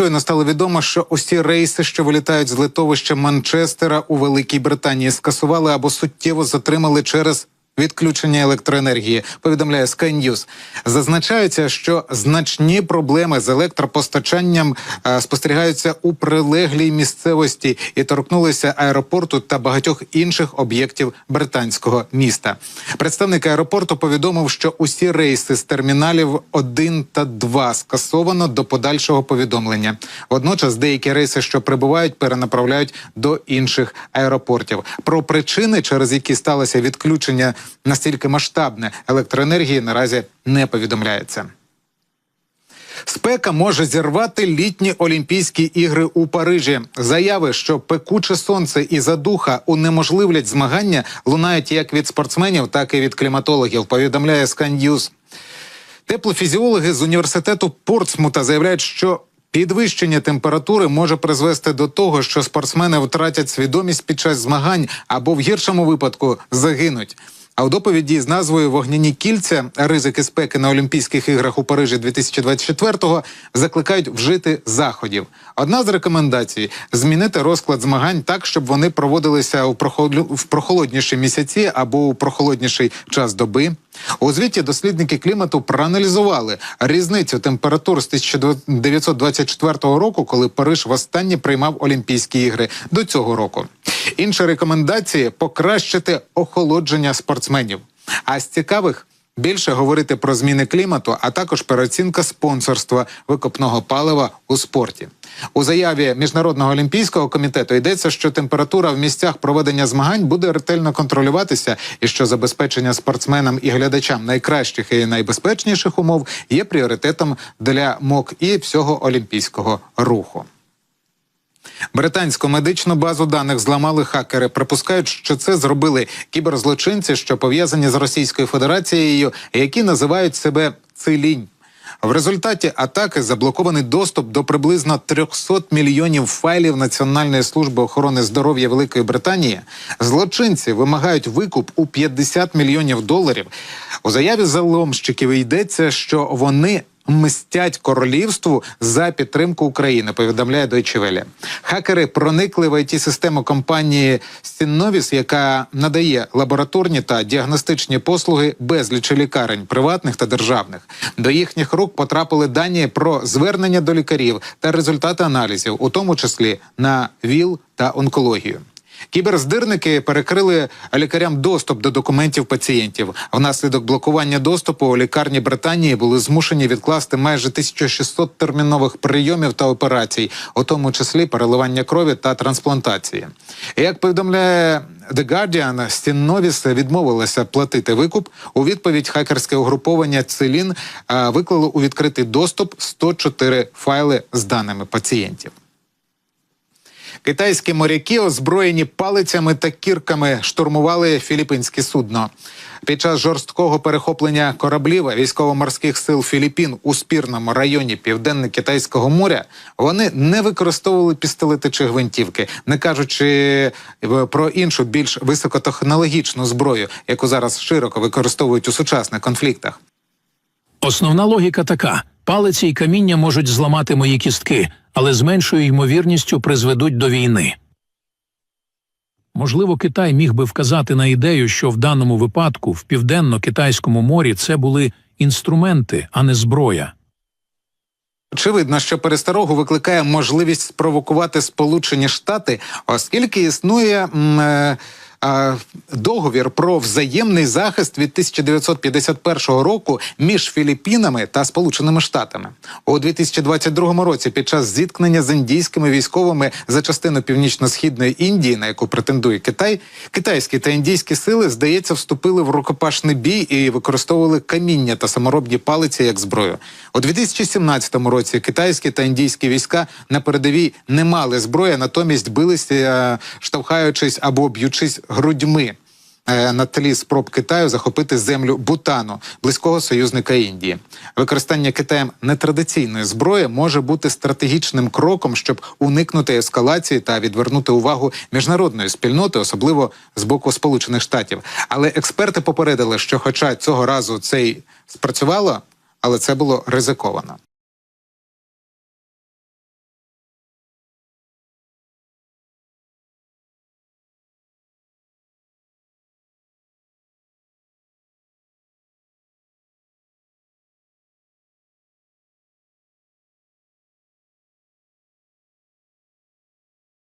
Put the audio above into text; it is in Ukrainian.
щойно стало відомо, що усі рейси, що вилітають з литовища Манчестера у Великій Британії, скасували або суттєво затримали через. Відключення електроенергії повідомляє Sky News. Зазначається, що значні проблеми з електропостачанням е, спостерігаються у прилеглій місцевості і торкнулися аеропорту та багатьох інших об'єктів британського міста. Представник аеропорту повідомив, що усі рейси з терміналів 1 та 2 скасовано до подальшого повідомлення. Водночас деякі рейси, що прибувають, перенаправляють до інших аеропортів. Про причини, через які сталося відключення настільки масштабне електроенергії, наразі не повідомляється. Спека може зірвати літні Олімпійські ігри у Парижі. Заяви, що пекуче сонце і задуха унеможливлять змагання, лунають як від спортсменів, так і від кліматологів. Повідомляє Sky Теплофізіологи з університету Портсмута заявляють, що підвищення температури може призвести до того, що спортсмени втратять свідомість під час змагань або в гіршому випадку загинуть. А у доповіді з назвою Вогняні кільця ризики спеки на Олімпійських іграх у Парижі 2024-го закликають вжити заходів. Одна з рекомендацій змінити розклад змагань так, щоб вони проводилися у прохолодніші місяці або у прохолодніший час доби. У звіті дослідники клімату проаналізували різницю температур з 1924 року, коли Париж востаннє приймав Олімпійські ігри до цього року. Інші рекомендації покращити охолодження спортсменів. А з цікавих більше говорити про зміни клімату, а також переоцінка спонсорства викопного палива у спорті. У заяві міжнародного олімпійського комітету йдеться, що температура в місцях проведення змагань буде ретельно контролюватися, і що забезпечення спортсменам і глядачам найкращих і найбезпечніших умов є пріоритетом для МОК і всього олімпійського руху. Британську медичну базу даних зламали хакери. Припускають, що це зробили кіберзлочинці, що пов'язані з Російською Федерацією, які називають себе цилінь. В результаті атаки заблокований доступ до приблизно 300 мільйонів файлів Національної служби охорони здоров'я Великої Британії. Злочинці вимагають викуп у 50 мільйонів доларів. У заяві заломщиків йдеться, що вони мстять королівству за підтримку України. Повідомляє Deutsche Welle. Хакери проникли в it систему компанії Сінновіс, яка надає лабораторні та діагностичні послуги безлічі лікарень, приватних та державних. До їхніх рук потрапили дані про звернення до лікарів та результати аналізів, у тому числі на ВІЛ та онкологію. Кіберздирники перекрили лікарям доступ до документів пацієнтів. Внаслідок блокування доступу лікарні Британії були змушені відкласти майже 1600 термінових прийомів та операцій, у тому числі переливання крові та трансплантації. Як повідомляє The Guardian, Стінновіс відмовилася платити викуп. У відповідь хакерське угруповання Целін е, виклало у відкритий доступ 104 файли з даними пацієнтів. Китайські моряки, озброєні палицями та кірками, штурмували філіппінське судно. Під час жорсткого перехоплення кораблів військово-морських сил Філіппін у спірному районі Південно-Китайського моря вони не використовували пістолети чи гвинтівки, не кажучи е, про іншу більш високотехнологічну зброю, яку зараз широко використовують у сучасних конфліктах. Основна логіка така: палиці й каміння можуть зламати мої кістки, але з меншою ймовірністю призведуть до війни. Можливо, Китай міг би вказати на ідею, що в даному випадку в південно-китайському морі це були інструменти, а не зброя. Очевидно, що пересторогу викликає можливість спровокувати Сполучені Штати, оскільки існує м, е, договір про взаємний захист від 1951 року між Філіппінами та Сполученими Штатами у 2022 році. Під час зіткнення з індійськими військовими за частину північно-східної Індії, на яку претендує Китай, китайські та індійські сили, здається, вступили в рукопашний бій і використовували каміння та саморобні палиці як зброю. У 2017 році китайські та індійські війська на передовій не мали зброї, натомість билися, е, штовхаючись або б'ючись грудьми е, на тлі спроб Китаю захопити землю Бутану, близького союзника Індії. Використання Китаєм нетрадиційної зброї може бути стратегічним кроком, щоб уникнути ескалації та відвернути увагу міжнародної спільноти, особливо з боку Сполучених Штатів. Але експерти попередили, що, хоча цього разу це й спрацювало, але це було ризиковано.